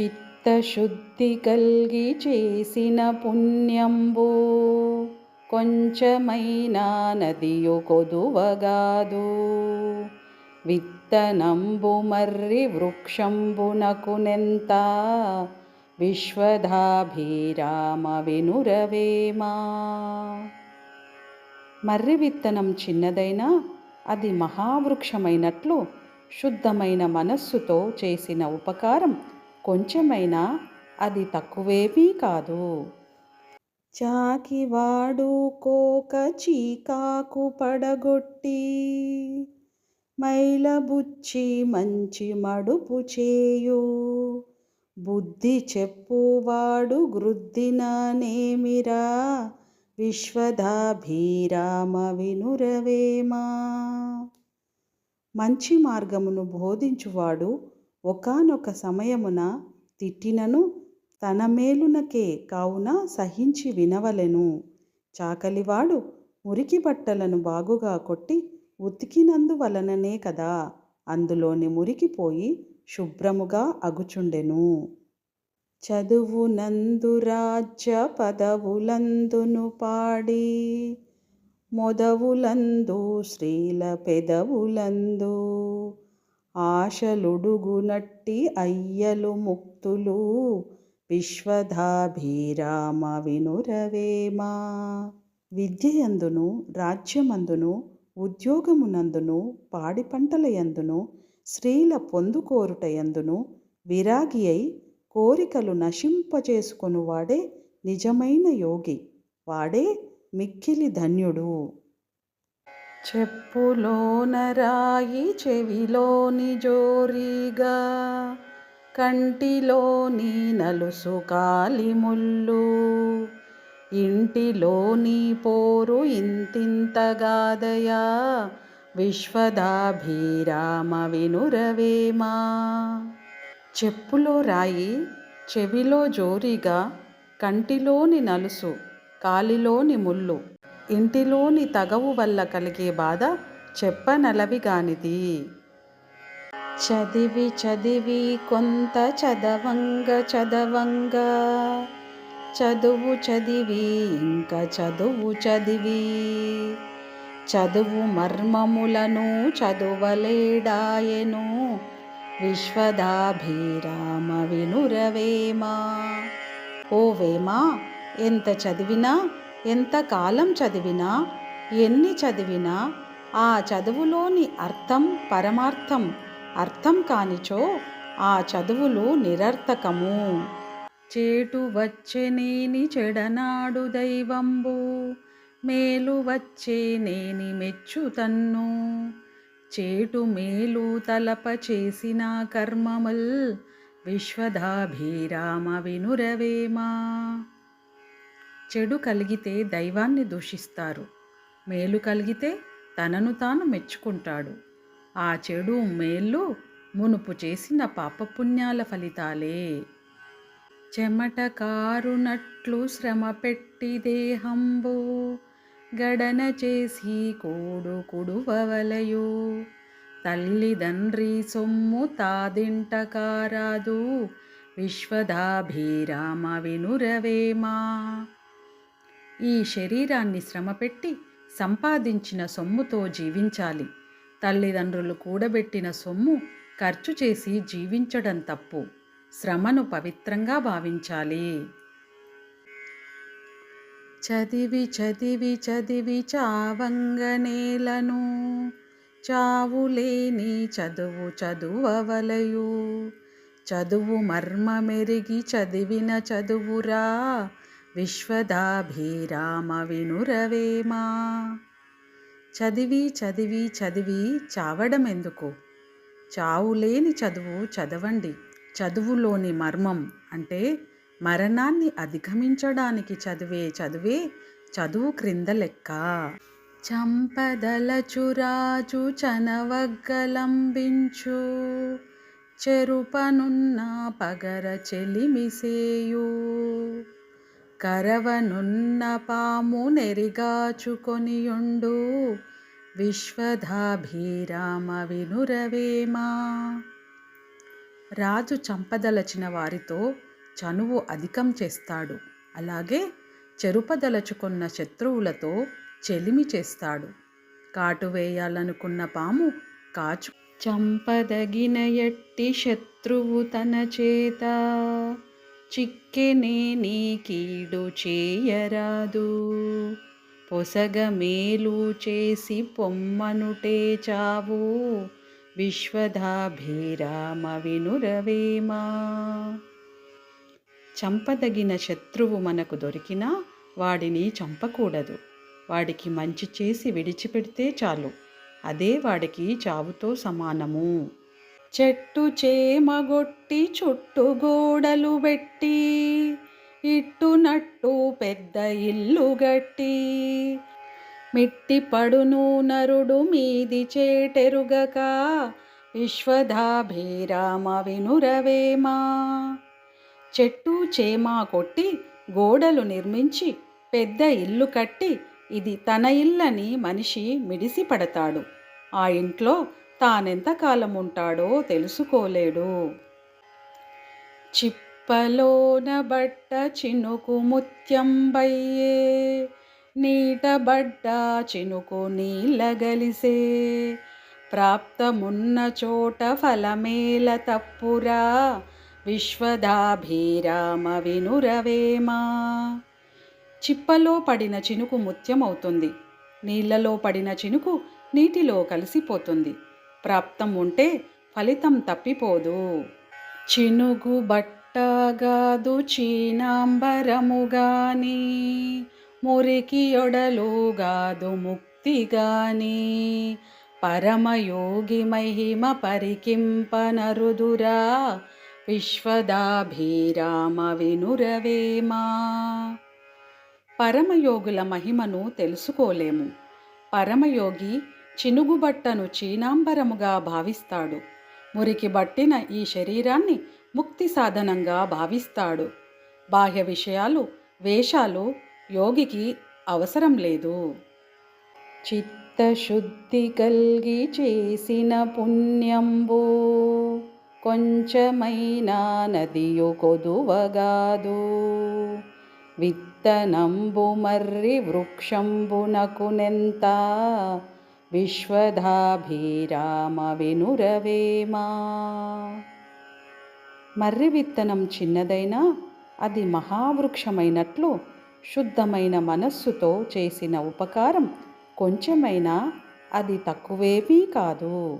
చిత్తశుద్ధి కల్గి చేసిన పుణ్యంబు. కొంచెమైనా నదియు కొదువగాదు. విత్తనంబు మర్రి వృక్షంబునకునెంత విశ్వధాభిరామ వినురవేమా. మర్రి విత్తనం చిన్నదైనా అది మహావృక్షమైనట్లు శుద్ధమైన మనస్సుతో చేసిన ఉపకారం కొంచెమైనా అది తక్కువేమీ కాదు. చాకివాడు కోక చీకాకు పడగొట్టి మైలబుచ్చి మంచి మడుపు చేయు. బుద్ధి చెప్పువాడు గృద్దిననేమిరా విశ్వదాభిరామ వినురవేమా? మంచి మార్గమును బోధించువాడు ఒకానొక సమయమున తిట్టినను తన మేలునకే కావున సహించి వినవలెను. చాకలివాడు మురికి బట్టలను బాగుగా కొట్టి ఉతికినందువలననే కదా అందులోని మురికిపోయి శుభ్రముగా అగుచుండెను. చదువునందు రాజ్య పదవులందును పాడి మొదవులందు శ్రీల పెదవులందు ఆశలుడుగునట్టి అయ్యలు ముక్తులు విశ్వధాభిరామ వినురవేమా విద్యయందును రాజ్యమందును ఉద్యోగమునందును పాడి పంటల యందును స్త్రీల పొందుకోరుటయందును విరాగి అయి కోరికలు నశింపచేసుకొనువాడే నిజమైన యోగి. వాడే మిక్కిలి ధన్యుడు. చెప్పులోన రాయి చెవిలోని జోరీగా కంటిలోని నలుసు కాలిముళ్ళు ఇంటిలోని పోరు ఇంతింతగాదయా విశ్వదాభిరామ వినురవేమా? చెప్పులో రాయి చెవిలో జోరీగా కంటిలోని నలుసు కాలిలోని ముళ్ళు ఇంటిలోని తగవు వల్ల కలిగే బాధ చెప్పనలవిగానిది. చదివి చదివి కొంత చదవంగ చదవంగ. చదువు చదివి ఇంకా చదువు చదివి. చదువు మర్మములను చదువలేడాయను. విశ్వదాభిరామ వినురవేమా. ఓ వేమా ఎంత చదివినా ఎంతకాలం చదివినా ఎన్ని చదివినా ఆ చదువులోని అర్థం పరమార్థం అర్థం కానిచో ఆ చదువులు నిరర్థకము. చేటు వచ్చెనేని చెడనాడు దైవంబు మేలు వచ్చేనేని మెచ్చుతన్ను చేటు మేలు తలప చేసిన కర్మముల్ విశ్వదాభిరామ వినురవేమా. చెడు కలిగితే దైవాన్ని దూషిస్తారు. మేలు కలిగితే తనను తాను మెచ్చుకుంటాడు. ఆ చెడు మేళ్ళు మునుపు చేసిన పాపపుణ్యాల ఫలితాలే. చెమట కారునట్లు శ్రమ పెట్టి దేహంబో గడన చేసి కూడు కుడువలయు తల్లిదండ్రి సొమ్ము తాదింట కారాదు విశ్వదాభిరామ వినురవేమా. ఈ శరీరాన్ని శ్రమపెట్టి సంపాదించిన సొమ్ముతో జీవించాలి. తల్లిదండ్రులు కూడబెట్టిన సొమ్ము ఖర్చు చేసి జీవించడం తప్పు. శ్రమను పవిత్రంగా భావించాలి. చదివి చదివి చదివి చావంగనేలను చావులేని చదువు చదువవలయు. చదువు మర్మమెరిగి చదివిన చదువురా విశ్వదాభిరామ వినురవేమా చదివి చదివి చదివి చావడం ఎందుకు చావులేని చదువు చదవండి. చదువులోని మర్మం అంటే మరణాన్ని అధిగమించడానికి చదివే చదివే చదువు క్రింద లెక్క. చంపదలచురాజు చనవగ్గలంబించు చెరుపనున్న పగర చెలిమిసేయు. కరవనున్న పాము నెరిగాచుకొనియుండు. విశ్వధాభిరామ వినురవేమా? రాజు చంపదలచిన వారితో చనువు అధికం చేస్తాడు. అలాగే చెరుపదలచుకున్న శత్రువులతో చెలిమి చేస్తాడు. కాటు వేయాలనుకున్న పాము కాచు చంపదగిన ఎట్టి శత్రువు తన చేత. చిక్కెనే నీ కీడు చేయరాదు. పొసగ మేలు చేసి పొమ్మనుటే చావు. విశ్వధాభిరామ వినురవేమా? చంపదగిన శత్రువు మనకు దొరికినా వాడిని చంపకూడదు. వాడికి మంచి చేసి విడిచిపెడితే చాలు. అదే వాడికి చావుతో సమానము. చెట్టు చేమగొట్టి చుట్టు గోడలు పెట్టి ఇట్టునట్టు పెద్ద ఇల్లు గట్టి. మిట్టి పడును నరుడు మీది చేటెరుగక విశ్వధాభిరామ వినురవేమా. చెట్టు చేమా కొట్టి గోడలు నిర్మించి పెద్ద ఇల్లు కట్టి ఇది తన ఇల్లని మనిషి మిడిసి పడతాడు. ఆ ఇంట్లో తానెంతకాలం ఉంటాడో తెలుసుకోలేడు. చిప్పలోన బట్ట చినుకు ముత్యంబయ్యే నీటబడ్డ చినుకు నీళ్ళగలిసే ప్రాప్తమున్న చోట ఫలమేల తప్పురా విశ్వదాభిరామ వినురవేమా? చిప్పలో పడిన చినుకు ముత్యమవుతుంది నీళ్ళలో పడిన చినుకు నీటిలో కలిసిపోతుంది. ప్రాప్తం ఉంటే ఫలితం తప్పిపోదు. చినుగు బట్టగాదు చీనాంబరముగాని మురికి ఒడలుగాదు ముక్తిగాని పరమయోగి మహిమ పరికింపనరుదురా విశ్వదాభిరామ వినురవేమా పరమయోగుల మహిమను తెలుసుకోలేము. పరమయోగి చినుగుబట్టను చీనాంబరముగా భావిస్తాడు. మురికి బట్టిన ఈ శరీరాన్ని ముక్తి సాధనంగా భావిస్తాడు. బాహ్య విషయాలు వేషాలు యోగికి అవసరం లేదు. చిత్తశుద్ధి కలిగి చేసిన పుణ్యంబు కొంచెమైనా నదియు కొదువగాదు. విత్తనంబు మర్రి వృక్షంబునకునెంత విశ్వధాభిరామ వినురవేమా మర్రి విత్తనం చిన్నదైనా అది మహావృక్షమైనట్లు శుద్ధమైన మనస్సుతో చేసిన ఉపకారం కొంచెమైనా అది తక్కువేమీ కాదు.